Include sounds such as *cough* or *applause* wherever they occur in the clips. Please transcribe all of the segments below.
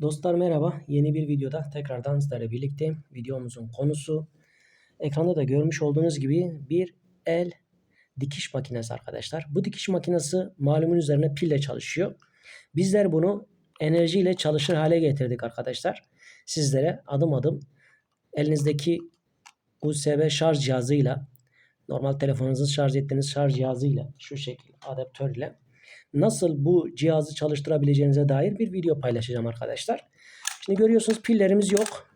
Dostlar merhaba. Yeni bir videoda tekrardan sizlerle birlikteyim. Videomuzun konusu ekranda da görmüş olduğunuz gibi bir el dikiş makinesi arkadaşlar. Bu dikiş makinesi malumun üzerine pille çalışıyor. Bizler bunu enerjiyle çalışır hale getirdik arkadaşlar. Sizlere adım adım elinizdeki USB şarj cihazıyla normal telefonunuzu şarj ettiğiniz şarj cihazıyla şu şekil adaptörle nasıl bu cihazı çalıştırabileceğinize dair bir video paylaşacağım arkadaşlar. Şimdi görüyorsunuz pillerimiz yok.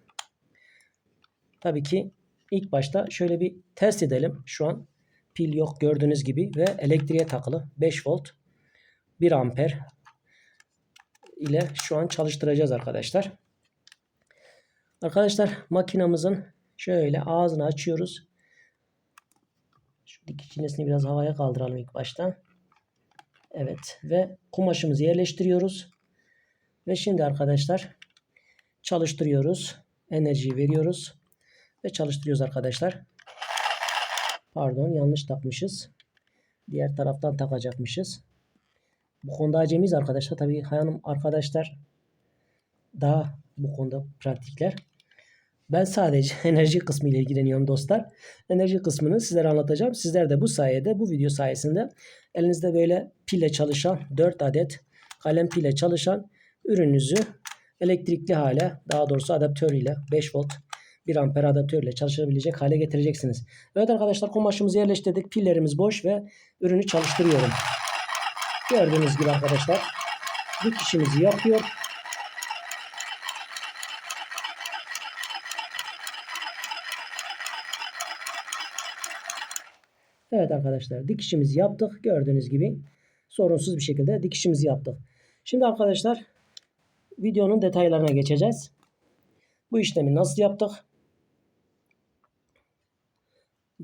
Tabii ki ilk başta şöyle bir test edelim. Şu an pil yok gördüğünüz gibi ve elektriğe takılı 5 volt 1 amper ile şu an çalıştıracağız arkadaşlar. Arkadaşlar makinamızın şöyle ağzını açıyoruz. Şu dikiş iğnesini biraz havaya kaldıralım ilk başta. Evet ve kumaşımızı yerleştiriyoruz. Ve şimdi arkadaşlar çalıştırıyoruz. Enerjiyi veriyoruz. Ve çalıştırıyoruz arkadaşlar. Pardon yanlış takmışız. Diğer taraftan takacakmışız. Bu konuda acemiyiz arkadaşlar. Tabii hanım arkadaşlar daha bu konuda pratikler. Ben sadece *laughs* enerji kısmı ile ilgileniyorum dostlar. Enerji kısmını sizlere anlatacağım. Sizler de bu sayede bu video sayesinde elinizde böyle pille çalışan 4 adet kalem pille çalışan ürününüzü elektrikli hale daha doğrusu adaptör ile 5 volt 1 amper adaptör ile çalışabilecek hale getireceksiniz. Evet arkadaşlar kumaşımızı yerleştirdik. Pillerimiz boş ve ürünü çalıştırıyorum. Gördüğünüz gibi arkadaşlar dikişimizi yapıyor. Evet arkadaşlar dikişimizi yaptık. Gördüğünüz gibi sorunsuz bir şekilde dikişimizi yaptık. Şimdi arkadaşlar videonun detaylarına geçeceğiz. Bu işlemi nasıl yaptık?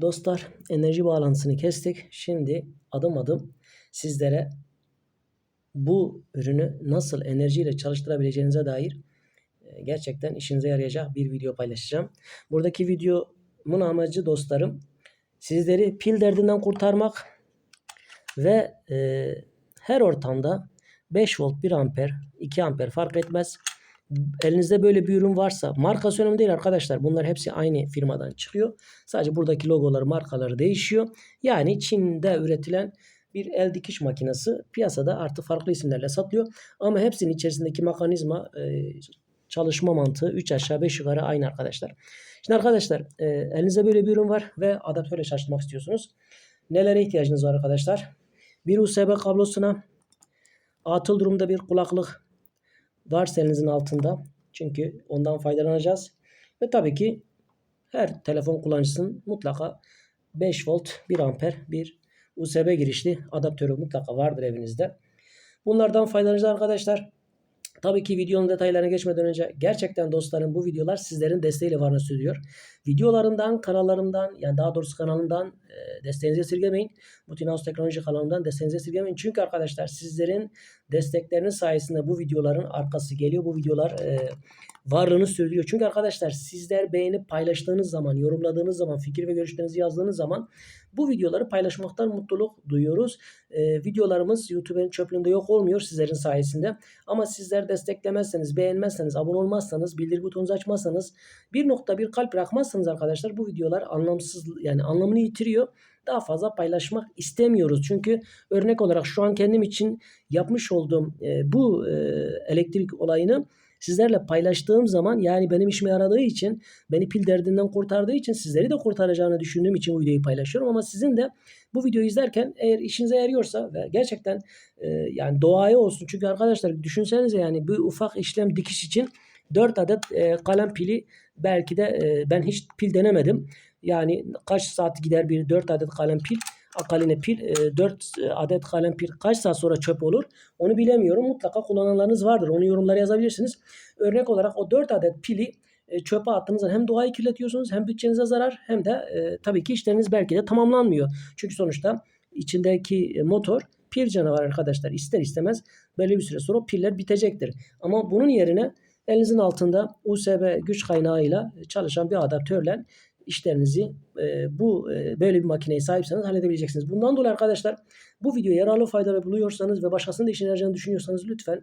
Dostlar enerji bağlantısını kestik. Şimdi adım adım sizlere bu ürünü nasıl enerjiyle çalıştırabileceğinize dair e, gerçekten işinize yarayacak bir video paylaşacağım. Buradaki videomun amacı dostlarım sizleri pil derdinden kurtarmak ve e, her ortamda 5 volt 1 amper 2 amper fark etmez. Elinizde böyle bir ürün varsa markası önemli değil arkadaşlar. Bunlar hepsi aynı firmadan çıkıyor. Sadece buradaki logoları markaları değişiyor. Yani Çin'de üretilen bir el dikiş makinesi piyasada artık farklı isimlerle satılıyor. Ama hepsinin içerisindeki mekanizma e, çalışma mantığı 3 aşağı 5 yukarı aynı arkadaşlar. Şimdi arkadaşlar e, elinizde böyle bir ürün var ve adaptörle çalıştırmak istiyorsunuz. Nelere ihtiyacınız var arkadaşlar? Bir USB kablosuna atıl durumda bir kulaklık varsa elinizin altında. Çünkü ondan faydalanacağız. Ve tabii ki her telefon kullanıcısının mutlaka 5 volt 1 amper bir USB girişli adaptörü mutlaka vardır evinizde. Bunlardan faydalanacağız arkadaşlar. Tabii ki videonun detaylarına geçmeden önce gerçekten dostlarım bu videolar sizlerin desteğiyle varını söylüyor. Videolarımdan, kanallarımdan yani daha doğrusu kanalımdan e, desteğinizi esirgemeyin. Mutin Teknoloji kanalımdan desteğinizi esirgemeyin. Çünkü arkadaşlar sizlerin destekleriniz sayesinde bu videoların arkası geliyor. Bu videolar e, varlığını söylüyor. Çünkü arkadaşlar sizler beğenip paylaştığınız zaman, yorumladığınız zaman, fikir ve görüşlerinizi yazdığınız zaman bu videoları paylaşmaktan mutluluk duyuyoruz. Ee, videolarımız YouTube'un çöplüğünde yok olmuyor sizlerin sayesinde. Ama sizler desteklemezseniz, beğenmezseniz, abone olmazsanız, bildirim butonunuzu açmazsanız, bir nokta bir kalp bırakmazsanız arkadaşlar bu videolar anlamsız yani anlamını yitiriyor daha fazla paylaşmak istemiyoruz. Çünkü örnek olarak şu an kendim için yapmış olduğum e, bu e, elektrik olayını sizlerle paylaştığım zaman yani benim işime yaradığı için beni pil derdinden kurtardığı için sizleri de kurtaracağını düşündüğüm için bu videoyu paylaşıyorum ama sizin de bu videoyu izlerken eğer işinize yarıyorsa ve gerçekten e, yani doğaya olsun çünkü arkadaşlar düşünsenize yani bu ufak işlem dikiş için 4 adet e, kalem pili belki de e, ben hiç pil denemedim. Yani kaç saat gider bir 4 adet kalem pil akaline pil 4 e, adet kalem pil kaç saat sonra çöp olur onu bilemiyorum. Mutlaka kullananlarınız vardır. Onu yorumlara yazabilirsiniz. Örnek olarak o 4 adet pili e, çöpe attığınızda hem doğayı kirletiyorsunuz hem bütçenize zarar hem de e, tabii ki işleriniz belki de tamamlanmıyor. Çünkü sonuçta içindeki motor pil canavar arkadaşlar ister istemez böyle bir süre sonra piller bitecektir. Ama bunun yerine elinizin altında USB güç kaynağıyla çalışan bir adaptörle işlerinizi e, bu e, böyle bir makineye sahipseniz halledebileceksiniz. Bundan dolayı arkadaşlar bu videoya yararlı faydalı buluyorsanız ve başkasının da işine yarayacağını düşünüyorsanız lütfen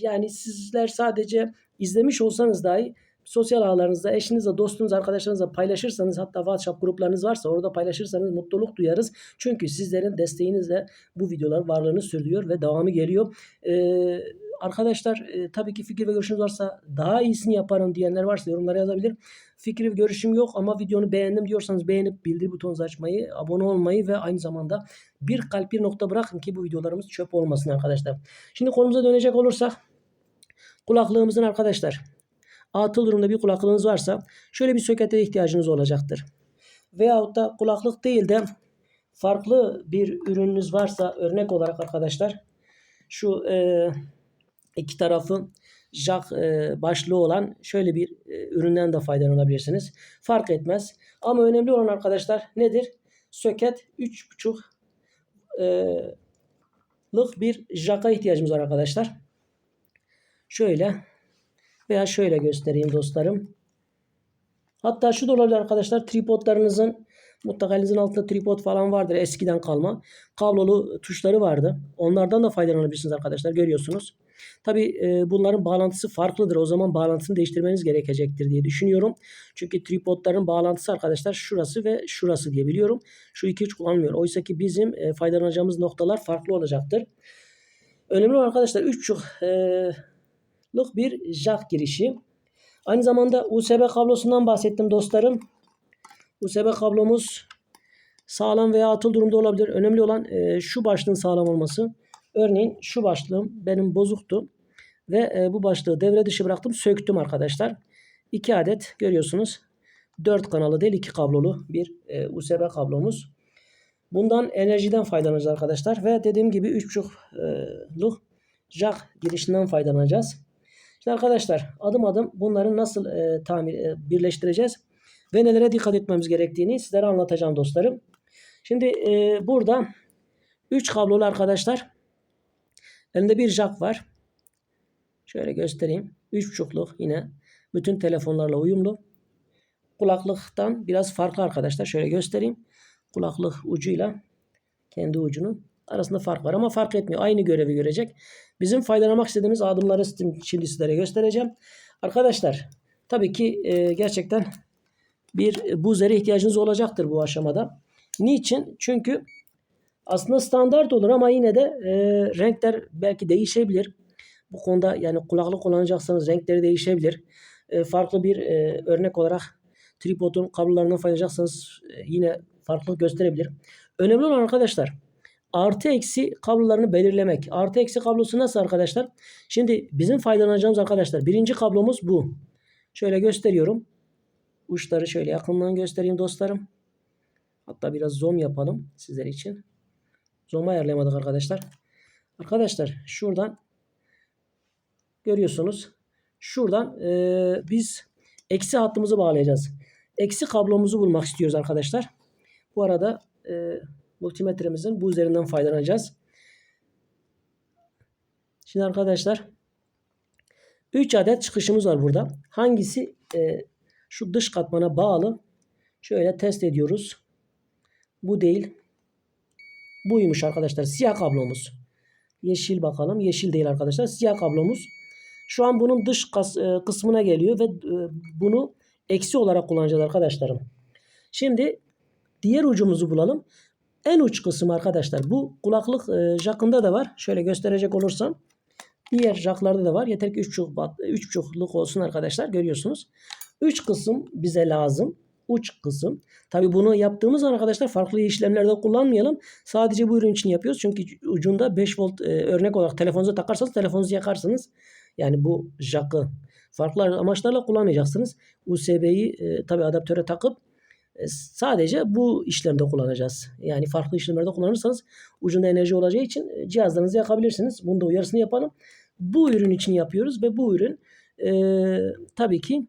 yani sizler sadece izlemiş olsanız dahi sosyal ağlarınızda eşinizle, dostunuz, arkadaşlarınızla paylaşırsanız hatta WhatsApp gruplarınız varsa orada paylaşırsanız mutluluk duyarız. Çünkü sizlerin desteğinizle bu videolar varlığını sürdürüyor ve devamı geliyor. Ee, arkadaşlar e, tabii ki fikir ve görüşünüz varsa daha iyisini yaparım diyenler varsa yorumlara yazabilir. Fikir ve görüşüm yok ama videonu beğendim diyorsanız beğenip bildirim butonunuzu açmayı, abone olmayı ve aynı zamanda bir kalp bir nokta bırakın ki bu videolarımız çöp olmasın arkadaşlar. Şimdi konumuza dönecek olursak kulaklığımızın arkadaşlar atıl durumda bir kulaklığınız varsa şöyle bir sokete ihtiyacınız olacaktır. Veyahut da kulaklık değil de farklı bir ürününüz varsa örnek olarak arkadaşlar şu e, iki tarafı jack e, başlığı olan şöyle bir e, üründen de faydalanabilirsiniz. Fark etmez. Ama önemli olan arkadaşlar nedir? Söket 3.5 e, lık bir jacka ihtiyacımız var arkadaşlar. Şöyle veya şöyle göstereyim dostlarım. Hatta şu da olabilir arkadaşlar. Tripodlarınızın mutlaka elinizin altında tripod falan vardır eskiden kalma. Kablolu tuşları vardı. Onlardan da faydalanabilirsiniz arkadaşlar. Görüyorsunuz. Tabi e, bunların bağlantısı farklıdır. O zaman bağlantısını değiştirmeniz gerekecektir diye düşünüyorum. Çünkü tripodların bağlantısı arkadaşlar şurası ve şurası diye biliyorum. Şu iki hiç kullanmıyor. Oysa ki bizim e, faydalanacağımız noktalar farklı olacaktır. Önemli olan arkadaşlar 3.5 e, bir jack girişi. Aynı zamanda USB kablosundan bahsettim dostlarım. USB kablomuz sağlam veya atıl durumda olabilir. Önemli olan e, şu başlığın sağlam olması. Örneğin şu başlığım benim bozuktu. Ve e, bu başlığı devre dışı bıraktım. Söktüm arkadaşlar. 2 adet görüyorsunuz. 4 kanalı değil 2 kablolu bir e, USB kablomuz. Bundan enerjiden faydalanacağız arkadaşlar. Ve dediğim gibi 3.5'luk jack girişinden faydalanacağız. Şimdi arkadaşlar adım adım bunları nasıl e, tamir e, birleştireceğiz ve nelere dikkat etmemiz gerektiğini sizlere anlatacağım dostlarım. Şimdi e, burada 3 kablolu arkadaşlar. Elimde bir jack var. Şöyle göstereyim. 3.5'luk yine bütün telefonlarla uyumlu. Kulaklıktan biraz farklı arkadaşlar. Şöyle göstereyim. Kulaklık ucuyla kendi ucunun arasında fark var ama fark etmiyor. Aynı görevi görecek. Bizim faydalanmak istediğimiz adımları şimdi sizlere göstereceğim. Arkadaşlar tabii ki e, gerçekten bir buzere ihtiyacınız olacaktır bu aşamada. Niçin? Çünkü aslında standart olur ama yine de e, renkler belki değişebilir. Bu konuda yani kulaklık kullanacaksanız renkleri değişebilir. E, farklı bir e, örnek olarak tripodun kablolarından faydalanacaksanız e, yine farklılık gösterebilir. Önemli olan arkadaşlar artı eksi kablolarını belirlemek. Artı eksi kablosu nasıl arkadaşlar? Şimdi bizim faydalanacağımız arkadaşlar birinci kablomuz bu. Şöyle gösteriyorum. Uçları şöyle yakından göstereyim dostlarım. Hatta biraz zoom yapalım sizler için. Zoom ayarlayamadık arkadaşlar. Arkadaşlar şuradan görüyorsunuz. Şuradan e, biz eksi hattımızı bağlayacağız. Eksi kablomuzu bulmak istiyoruz arkadaşlar. Bu arada e, multimetremizin bu üzerinden faydalanacağız. Şimdi arkadaşlar 3 adet çıkışımız var burada. Hangisi e, şu dış katmana bağlı? Şöyle test ediyoruz. Bu değil. Buymuş arkadaşlar. Siyah kablomuz. Yeşil bakalım. Yeşil değil arkadaşlar. Siyah kablomuz. Şu an bunun dış e, kısmına geliyor ve e, bunu eksi olarak kullanacağız arkadaşlarım. Şimdi diğer ucumuzu bulalım. En uç kısım arkadaşlar bu kulaklık e, jackında da var. Şöyle gösterecek olursam. Diğer jacklarda da var. Yeter ki 3.5'luk olsun arkadaşlar. Görüyorsunuz. 3 kısım bize lazım. Uç kısım. Tabi bunu yaptığımız zaman arkadaşlar farklı işlemlerde kullanmayalım. Sadece bu ürün için yapıyoruz. Çünkü ucunda 5 volt e, örnek olarak telefonunuza takarsanız telefonunuzu yakarsınız. Yani bu jack'ı farklı amaçlarla kullanmayacaksınız. USB'yi e, tabi adaptöre takıp e, sadece bu işlemde kullanacağız. Yani farklı işlemlerde kullanırsanız ucunda enerji olacağı için e, cihazlarınızı yakabilirsiniz. Bunu da uyarısını yapalım. Bu ürün için yapıyoruz ve bu ürün e, tabii ki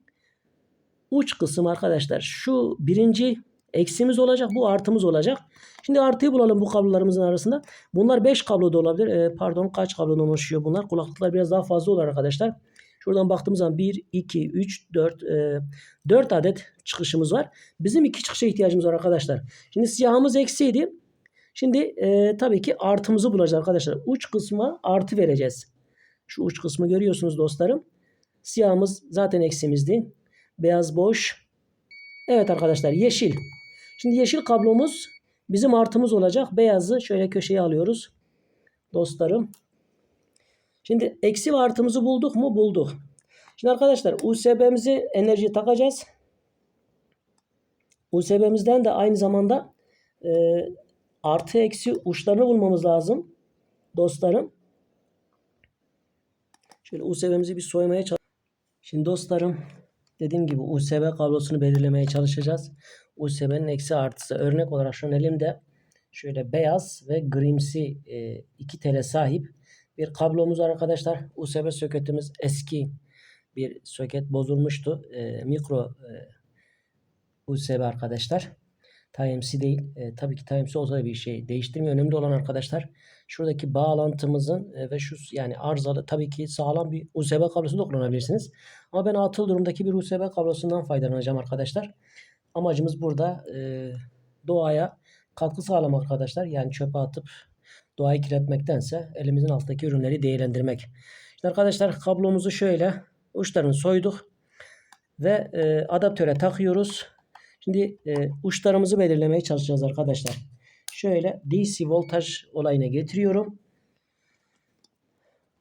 uç kısım arkadaşlar. Şu birinci eksimiz olacak. Bu artımız olacak. Şimdi artıyı bulalım bu kablolarımızın arasında. Bunlar 5 kablo da olabilir. E, pardon kaç kablodan oluşuyor bunlar? Kulaklıklar biraz daha fazla olur arkadaşlar. Şuradan baktığımız zaman 1, 2, 3, 4, e, 4 adet çıkışımız var. Bizim iki çıkışa ihtiyacımız var arkadaşlar. Şimdi siyahımız eksiydi. Şimdi e, tabii ki artımızı bulacağız arkadaşlar. Uç kısma artı vereceğiz. Şu uç kısmı görüyorsunuz dostlarım. Siyahımız zaten eksimizdi. Beyaz boş. Evet arkadaşlar yeşil. Şimdi yeşil kablomuz bizim artımız olacak. Beyazı şöyle köşeye alıyoruz. Dostlarım. Şimdi eksi ve artımızı bulduk mu? Bulduk. Şimdi arkadaşlar USB'mizi enerjiye takacağız. USB'mizden de aynı zamanda e, artı eksi uçlarını bulmamız lazım. Dostlarım. Şöyle USB'mizi bir soymaya çalışacağız. Şimdi dostlarım dediğim gibi USB kablosunu belirlemeye çalışacağız. USB'nin eksi artısı. Örnek olarak şu elimde şöyle beyaz ve grimsi e, iki tele sahip bir kablomuz var arkadaşlar. USB soketimiz eski bir soket bozulmuştu. E, mikro e, USB arkadaşlar. Type-C değil. E, tabii ki Type-C olsa da bir şey değiştirmiyor. Önemli olan arkadaşlar şuradaki bağlantımızın e, ve şu yani arızalı tabii ki sağlam bir USB kablosu da kullanabilirsiniz. Ama ben atıl durumdaki bir USB kablosundan faydalanacağım arkadaşlar. Amacımız burada e, doğaya katkı sağlamak arkadaşlar. Yani çöpe atıp doğayı kirletmektense elimizin altındaki ürünleri değerlendirmek. Şimdi arkadaşlar kablomuzu şöyle uçlarını soyduk ve e, adaptöre takıyoruz. Şimdi e, uçlarımızı belirlemeye çalışacağız arkadaşlar. Şöyle DC voltaj olayına getiriyorum.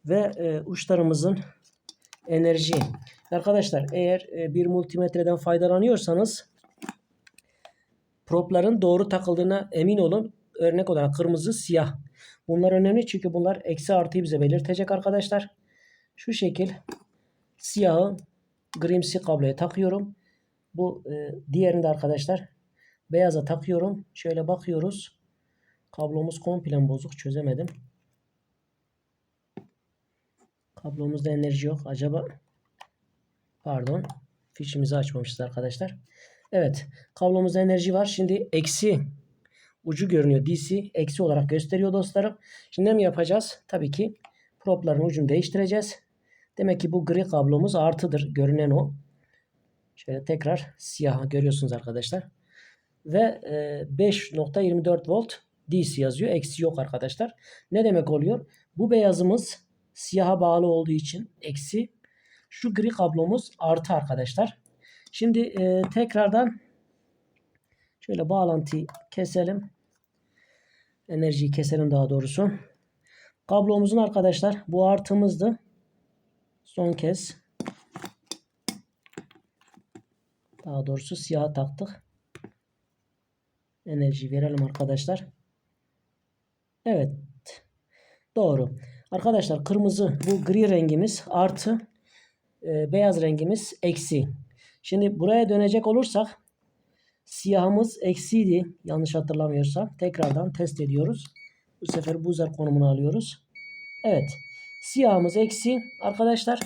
Ve e, uçlarımızın enerji. Arkadaşlar eğer e, bir multimetreden faydalanıyorsanız propların doğru takıldığına emin olun. Örnek olarak kırmızı, siyah. Bunlar önemli çünkü bunlar eksi artıyı bize belirtecek arkadaşlar. Şu şekil siyahı grimsi kabloya takıyorum. Bu e, diğerinde arkadaşlar beyaza takıyorum. Şöyle bakıyoruz. Kablomuz komple bozuk. Çözemedim. Kablomuzda enerji yok. Acaba pardon. Fişimizi açmamışız arkadaşlar. Evet. Kablomuzda enerji var. Şimdi eksi ucu görünüyor. DC eksi olarak gösteriyor dostlarım. Şimdi ne mi yapacağız? Tabii ki propların ucunu değiştireceğiz. Demek ki bu gri kablomuz artıdır. Görünen o. Şöyle tekrar siyah görüyorsunuz arkadaşlar. Ve 5.24 volt DC yazıyor. Eksi yok arkadaşlar. Ne demek oluyor? Bu beyazımız siyaha bağlı olduğu için eksi. Şu gri kablomuz artı arkadaşlar. Şimdi e, tekrardan şöyle bağlantıyı keselim. Enerjiyi keselim daha doğrusu. Kablomuzun arkadaşlar bu artımızdı. Son kez daha doğrusu siyah taktık. Enerji verelim arkadaşlar. Evet. Doğru. Arkadaşlar kırmızı bu gri rengimiz artı e, beyaz rengimiz eksi. Şimdi buraya dönecek olursak siyahımız eksiydi. Yanlış hatırlamıyorsam. Tekrardan test ediyoruz. Bu sefer buzzer konumunu alıyoruz. Evet. Siyahımız eksi arkadaşlar.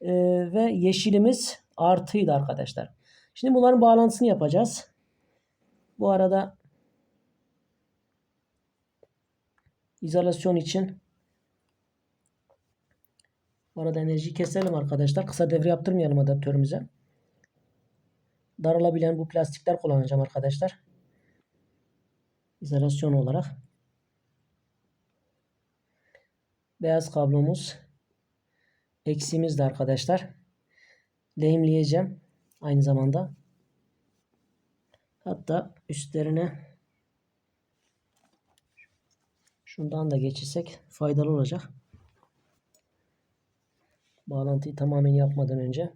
E, ve yeşilimiz artıydı arkadaşlar. Şimdi bunların bağlantısını yapacağız. Bu arada izolasyon için bu arada enerjiyi keselim arkadaşlar. Kısa devre yaptırmayalım adaptörümüze. Daralabilen bu plastikler kullanacağım arkadaşlar. İzolasyon olarak. Beyaz kablomuz. Eksimiz de arkadaşlar. Lehimleyeceğim. Aynı zamanda. Hatta üstlerine şundan da geçirsek faydalı olacak. Bağlantıyı tamamen yapmadan önce.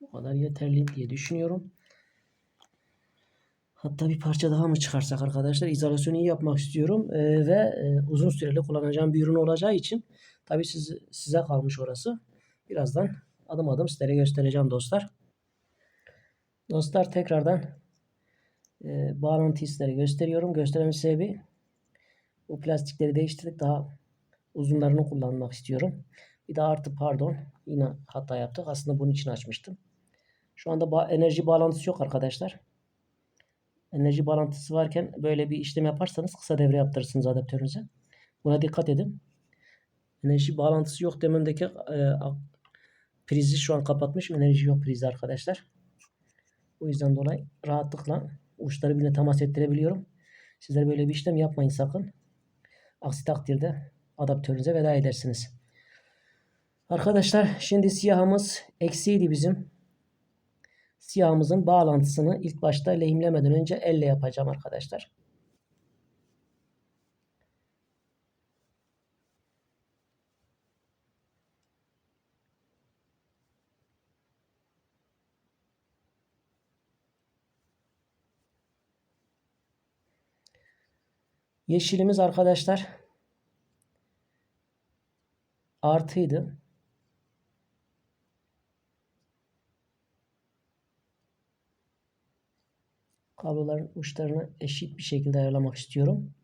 Bu kadar yeterli diye düşünüyorum. Hatta bir parça daha mı çıkarsak arkadaşlar izolasyonu iyi yapmak istiyorum ee, ve e, uzun süreli kullanacağım bir ürün olacağı için tabi siz, size kalmış orası. Birazdan adım adım sizlere göstereceğim dostlar. Dostlar tekrardan e, bağlantı sizlere gösteriyorum. Göstermemin sebebi bu plastikleri değiştirdik. Daha uzunlarını kullanmak istiyorum. Bir de artı pardon. Yine hata yaptık. Aslında bunun için açmıştım. Şu anda ba enerji bağlantısı yok arkadaşlar. Enerji bağlantısı varken böyle bir işlem yaparsanız kısa devre yaptırırsınız adaptörünüze. Buna dikkat edin. Enerji bağlantısı yok dememdeki e, prizi şu an kapatmışım. Enerji yok prizi arkadaşlar. O yüzden dolayı rahatlıkla uçları birbirine temas ettirebiliyorum. Sizler böyle bir işlem yapmayın sakın. Aksi takdirde adaptörünüze veda edersiniz. Arkadaşlar şimdi siyahımız eksiydi bizim. Siyahımızın bağlantısını ilk başta lehimlemeden önce elle yapacağım arkadaşlar. Yeşilimiz arkadaşlar artıydı. Kabloların uçlarını eşit bir şekilde ayarlamak istiyorum.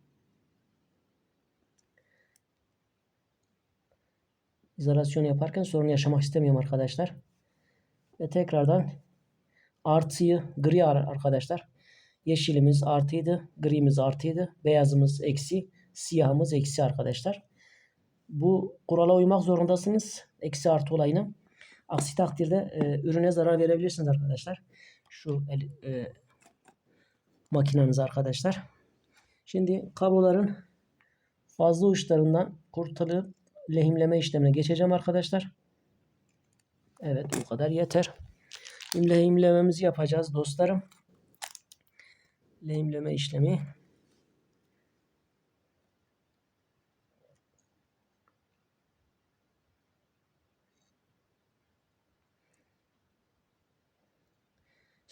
İzolasyon yaparken sorun yaşamak istemiyorum arkadaşlar. Ve tekrardan artıyı gri ar- arkadaşlar. Yeşilimiz artıydı, grimiz artıydı, beyazımız eksi, siyahımız eksi arkadaşlar. Bu kurala uymak zorundasınız. Eksi artı olayına. Aksi takdirde e, ürüne zarar verebilirsiniz arkadaşlar. Şu el, e, makineniz arkadaşlar. Şimdi kabloların fazla uçlarından kurtulup lehimleme işlemine geçeceğim arkadaşlar. Evet bu kadar yeter. Lehimlememizi yapacağız dostlarım. Lehimleme işlemi.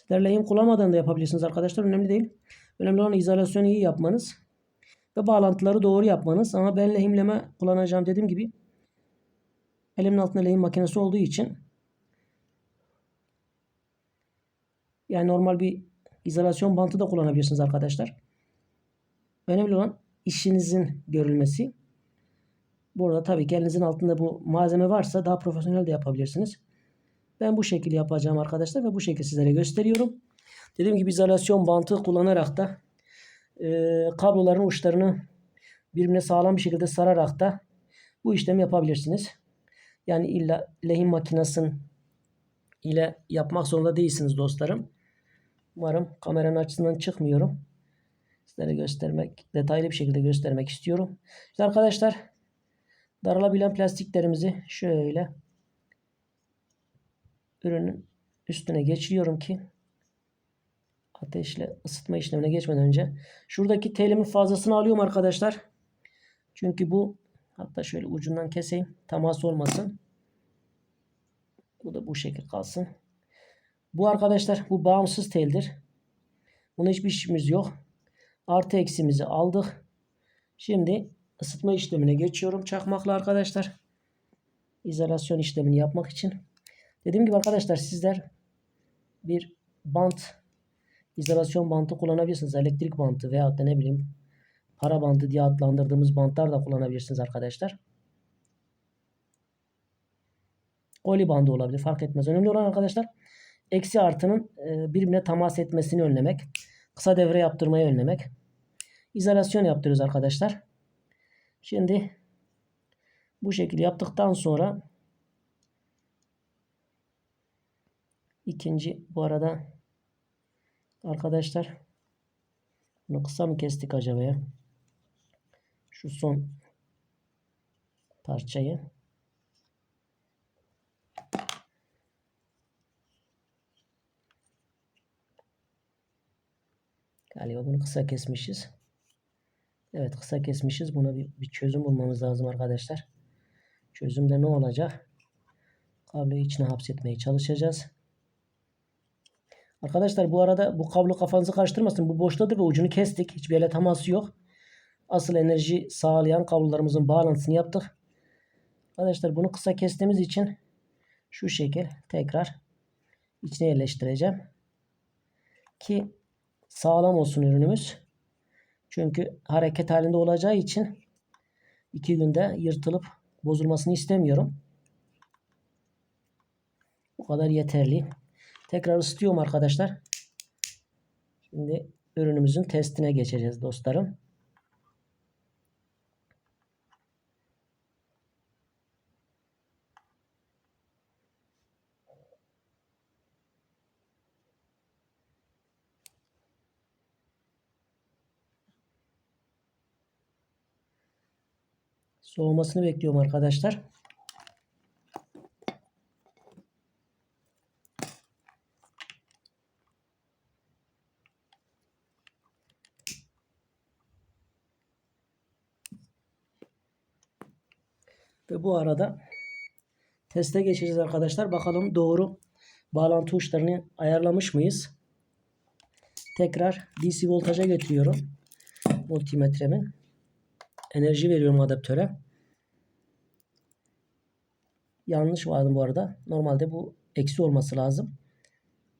Sizler lehim kullanmadan da yapabilirsiniz arkadaşlar. Önemli değil. Önemli olan izolasyonu iyi yapmanız ve bağlantıları doğru yapmanız. Ama ben lehimleme kullanacağım dediğim gibi elimin altında lehim makinesi olduğu için yani normal bir izolasyon bantı da kullanabilirsiniz arkadaşlar. Önemli olan işinizin görülmesi. Burada tabii ki elinizin altında bu malzeme varsa daha profesyonel de yapabilirsiniz. Ben bu şekilde yapacağım arkadaşlar ve bu şekilde sizlere gösteriyorum. Dediğim gibi izolasyon bantı kullanarak da e, kabloların uçlarını birbirine sağlam bir şekilde sararak da bu işlemi yapabilirsiniz. Yani illa lehim makinesinin ile yapmak zorunda değilsiniz dostlarım. Umarım kameranın açısından çıkmıyorum. Sizlere göstermek, detaylı bir şekilde göstermek istiyorum. İşte arkadaşlar daralabilen plastiklerimizi şöyle ürünün üstüne geçiriyorum ki ateşle ısıtma işlemine geçmeden önce şuradaki telimin fazlasını alıyorum arkadaşlar. Çünkü bu hatta şöyle ucundan keseyim temas olmasın. Bu da bu şekil kalsın. Bu arkadaşlar bu bağımsız teldir. Buna hiçbir işimiz yok. Artı eksimizi aldık. Şimdi ısıtma işlemine geçiyorum çakmakla arkadaşlar. İzolasyon işlemini yapmak için. Dediğim gibi arkadaşlar sizler bir bant izolasyon bantı kullanabilirsiniz. Elektrik bantı veya da ne bileyim para bandı diye adlandırdığımız bantlar da kullanabilirsiniz arkadaşlar. Koli bandı olabilir fark etmez. Önemli olan arkadaşlar eksi artının e, birbirine temas etmesini önlemek. Kısa devre yaptırmayı önlemek. İzolasyon yaptırıyoruz arkadaşlar. Şimdi bu şekilde yaptıktan sonra ikinci bu arada arkadaşlar bunu kısa mı kestik acaba ya? Şu son parçayı Galiba bunu kısa kesmişiz. Evet kısa kesmişiz. Buna bir, bir çözüm bulmamız lazım arkadaşlar. Çözümde ne olacak? Kabloyu içine hapsetmeye çalışacağız. Arkadaşlar bu arada bu kablo kafanızı karıştırmasın. Bu boştadır ve ucunu kestik. Hiçbir yere teması yok. Asıl enerji sağlayan kablolarımızın bağlantısını yaptık. Arkadaşlar bunu kısa kestiğimiz için şu şekil tekrar içine yerleştireceğim. Ki sağlam olsun ürünümüz. Çünkü hareket halinde olacağı için iki günde yırtılıp bozulmasını istemiyorum. Bu kadar yeterli. Tekrar ısıtıyorum arkadaşlar. Şimdi ürünümüzün testine geçeceğiz dostlarım. Soğumasını bekliyorum arkadaşlar. Bu arada teste geçeceğiz arkadaşlar. Bakalım doğru bağlantı uçlarını ayarlamış mıyız? Tekrar DC voltaja götürüyorum. Multimetremi. Enerji veriyorum adaptöre. Yanlış vardı bu arada. Normalde bu eksi olması lazım.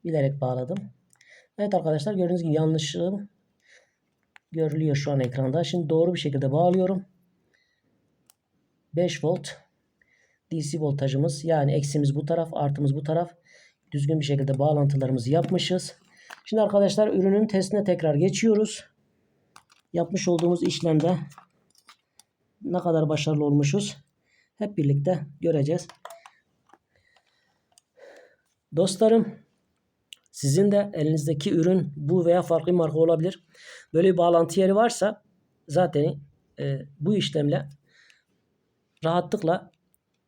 Bilerek bağladım. Evet arkadaşlar gördüğünüz gibi yanlışlığım görülüyor şu an ekranda. Şimdi doğru bir şekilde bağlıyorum. 5 volt DC voltajımız yani eksimiz bu taraf artımız bu taraf düzgün bir şekilde bağlantılarımızı yapmışız. Şimdi arkadaşlar ürünün testine tekrar geçiyoruz. Yapmış olduğumuz işlemde ne kadar başarılı olmuşuz hep birlikte göreceğiz. Dostlarım sizin de elinizdeki ürün bu veya farklı marka olabilir. Böyle bir bağlantı yeri varsa zaten e, bu işlemle rahatlıkla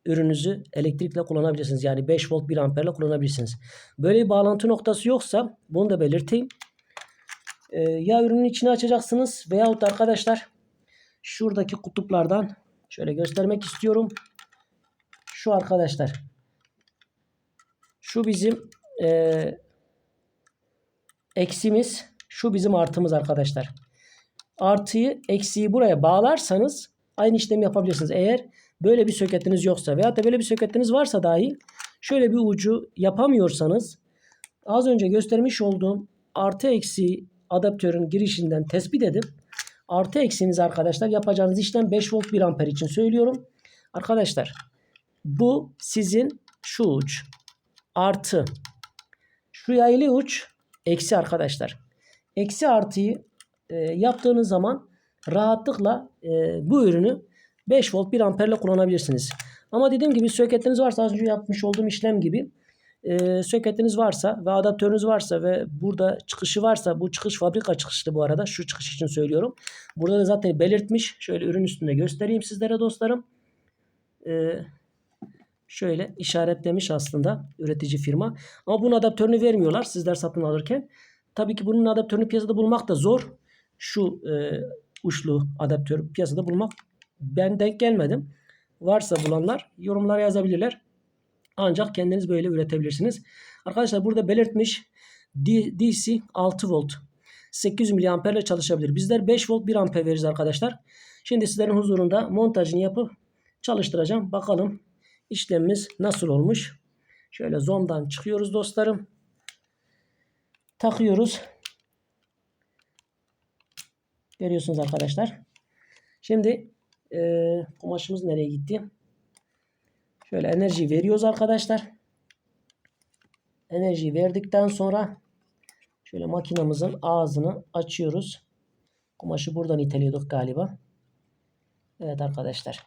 ürününüzü elektrikle kullanabilirsiniz. Yani 5 volt 1 amperle kullanabilirsiniz. Böyle bir bağlantı noktası yoksa bunu da belirteyim. Ee, ya ürünün içine açacaksınız veyahut da arkadaşlar şuradaki kutuplardan şöyle göstermek istiyorum. Şu arkadaşlar şu bizim e, eksimiz şu bizim artımız arkadaşlar. Artıyı eksiği buraya bağlarsanız aynı işlemi yapabilirsiniz. Eğer böyle bir söketiniz yoksa veya da böyle bir söketiniz varsa dahi şöyle bir ucu yapamıyorsanız az önce göstermiş olduğum artı eksi adaptörün girişinden tespit edip artı eksiniz arkadaşlar yapacağınız işlem 5 volt 1 amper için söylüyorum. Arkadaşlar bu sizin şu uç artı şu yaylı uç eksi arkadaşlar. Eksi artıyı e, yaptığınız zaman rahatlıkla e, bu ürünü 5 volt 1 amperle kullanabilirsiniz. Ama dediğim gibi söketiniz varsa az önce yapmış olduğum işlem gibi e, söketiniz varsa ve adaptörünüz varsa ve burada çıkışı varsa bu çıkış fabrika çıkışlı bu arada şu çıkış için söylüyorum. Burada da zaten belirtmiş. Şöyle ürün üstünde göstereyim sizlere dostlarım. E, şöyle işaretlemiş aslında üretici firma. Ama bunun adaptörünü vermiyorlar sizler satın alırken. Tabii ki bunun adaptörünü piyasada bulmak da zor. Şu e, uçlu adaptör piyasada bulmak ben denk gelmedim. Varsa bulanlar yorumlara yazabilirler. Ancak kendiniz böyle üretebilirsiniz. Arkadaşlar burada belirtmiş DC 6 volt 800 mAh ile çalışabilir. Bizler 5 volt 1 amper veririz arkadaşlar. Şimdi sizlerin huzurunda montajını yapıp çalıştıracağım. Bakalım işlemimiz nasıl olmuş. Şöyle zondan çıkıyoruz dostlarım. Takıyoruz. Görüyorsunuz arkadaşlar. Şimdi e, kumaşımız nereye gitti? Şöyle enerji veriyoruz arkadaşlar. Enerjiyi verdikten sonra şöyle makinamızın ağzını açıyoruz. Kumaşı buradan iteliyorduk galiba. Evet arkadaşlar.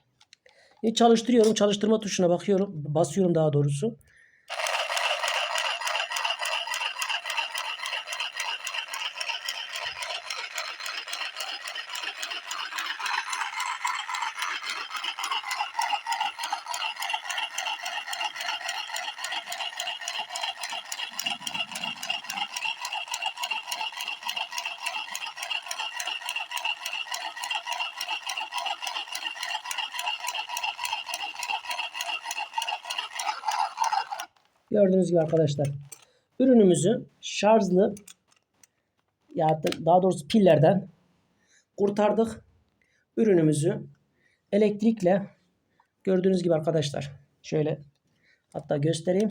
E çalıştırıyorum. Çalıştırma tuşuna bakıyorum. Basıyorum daha doğrusu. Gördüğünüz gibi arkadaşlar. Ürünümüzü şarjlı ya da daha doğrusu pillerden kurtardık. Ürünümüzü elektrikle gördüğünüz gibi arkadaşlar. Şöyle hatta göstereyim.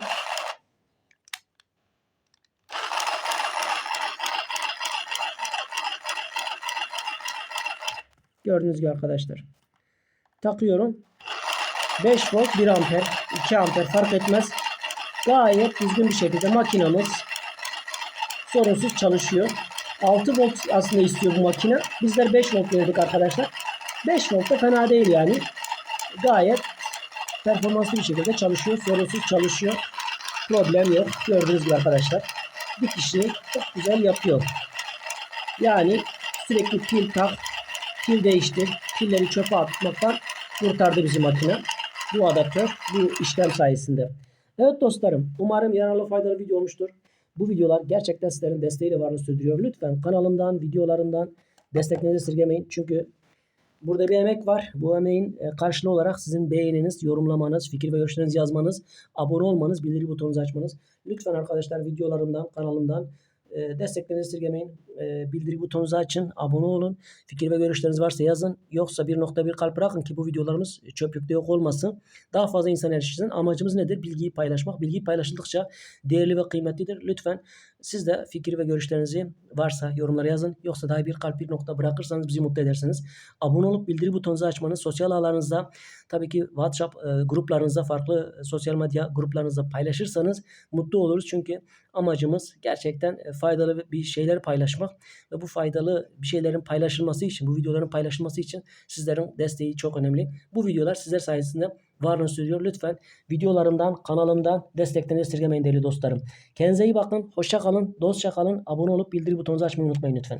Gördüğünüz gibi arkadaşlar. Takıyorum. 5 volt 1 amper 2 amper fark etmez gayet düzgün bir şekilde makinamız sorunsuz çalışıyor. 6 volt aslında istiyor bu makine. Bizler 5 volt verdik arkadaşlar. 5 volt da fena değil yani. Gayet performanslı bir şekilde çalışıyor. Sorunsuz çalışıyor. Problem yok. Gördüğünüz gibi arkadaşlar. Dikişini çok güzel yapıyor. Yani sürekli pil tak, pil değiştir, pilleri çöpe atmaktan kurtardı bizi makine. Bu adaptör, bu işlem sayesinde. Evet dostlarım, umarım yararlı faydalı video olmuştur. Bu videolar gerçekten sizlerin desteğiyle varlığını sürdürüyor. Lütfen kanalımdan, videolarımdan desteklerinizi esirgemeyin. Çünkü burada bir emek var. Bu emeğin e, karşılığı olarak sizin beğeniniz, yorumlamanız, fikir ve görüşlerinizi yazmanız, abone olmanız, bildiri butonunuzu açmanız. Lütfen arkadaşlar videolarımdan, kanalımdan e, desteklerinizi esirgemeyin. E, bildiri butonunuzu açın, abone olun. Fikir ve görüşleriniz varsa yazın. Yoksa 1.1 kalp bırakın ki bu videolarımız çöplükte yok olmasın. Daha fazla insan erişsin. Amacımız nedir? Bilgiyi paylaşmak. Bilgi paylaşıldıkça değerli ve kıymetlidir. Lütfen siz de fikir ve görüşlerinizi varsa yorumlara yazın. Yoksa daha bir kalp bir nokta bırakırsanız bizi mutlu edersiniz. Abone olup bildiri butonunuzu açmanız, sosyal ağlarınızda tabii ki WhatsApp e, gruplarınızda, farklı sosyal medya gruplarınızda paylaşırsanız mutlu oluruz. Çünkü amacımız gerçekten e, faydalı bir şeyler paylaşmak ve bu faydalı bir şeylerin paylaşılması için, bu videoların paylaşılması için sizlerin desteği çok önemli. Bu videolar sizler sayesinde varlığını sürdürüyor. Lütfen videolarımdan, kanalımdan desteklerinizi esirgemeyin değerli dostlarım. Kendinize iyi bakın, hoşça kalın, dostça kalın, abone olup bildiri butonunuzu açmayı unutmayın lütfen.